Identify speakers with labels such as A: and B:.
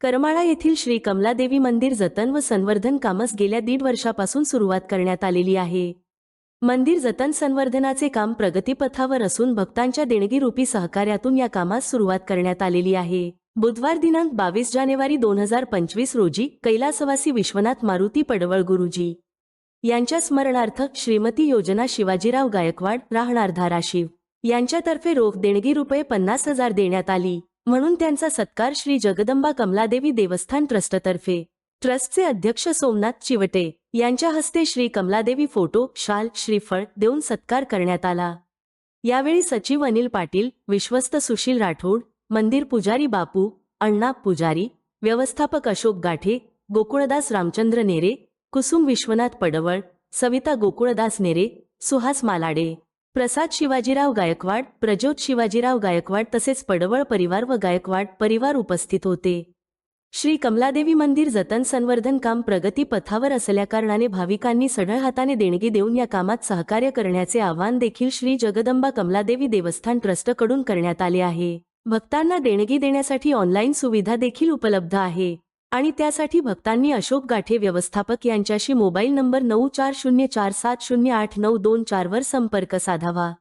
A: करमाळा येथील श्री कमलादेवी मंदिर जतन व संवर्धन कामस गेल्या दीड वर्षापासून सुरुवात करण्यात आलेली आहे. मंदिर जतन संवर्धनाचे काम प्रगतीपथावर असून भक्तांच्या देणगीरूपी सहकार्यातून या कामास सुरुवात करण्यात आलेली आहे. बुधवार दिनांक बावीस जानेवारी दोन हजार पंचवीस रोजी कैलासवासी विश्वनाथ मारुती पडवळ गुरुजी यांच्या स्मरणार्थ श्रीमती योजना शिवाजीराव गायकवाड राहणार धाराशिव यांच्यातर्फे रोख देणगी रुपये पन्नास हजार देण्यात आली. म्हणून त्यांचा सत्कार श्री जगदंबा कमलादेवी देवस्थान ट्रस्टतर्फे. ट्रस्टचे अध्यक्ष सोमनाथ चिवटे यांच्या हस्ते श्री कमलादेवी फोटो शाल श्रीफळ देऊन सत्कार करण्यात आला. यावेळी सचिव अनिल पाटील विश्वस्त सुशील राठोड मंदिर पुजारी बापू अण्णा पुजारी व्यवस्थापक अशोक गाठे गोकुळदास रामचंद्र नेरे कुसुम विश्वनाथ पडवळ सविता गोकुळदास नेरे सुहास मालाडे. प्रसाद शिवाजीराव गायकवाड प्रज्योत शिवाजीराव गायकवाड तसेच पडवळ परिवार व गायकवाड परिवार उपस्थित होते. श्री कमलादेवी मंदिर जतन संवर्धन काम प्रगती पथावर असल्याकारणाने भाविकांनी सढळ हाताने देणगी देऊन या कामात सहकार्य करण्याचे आवाहन देखील श्री जगदंबा कमलादेवी देवस्थान ट्रस्टकडून करण्यात आले आहे. भक्तांना देणगी देण्यासाठी ऑनलाईन सुविधा देखील उपलब्ध आहे. आणि त्यासाठी भक्तांनी अशोक गाठे व्यवस्थापक यांच्याशी मोबाईल नंबर नऊ चार शून्य चार सात शून्य आठ नऊ दोन चारवर संपर्क साधावा.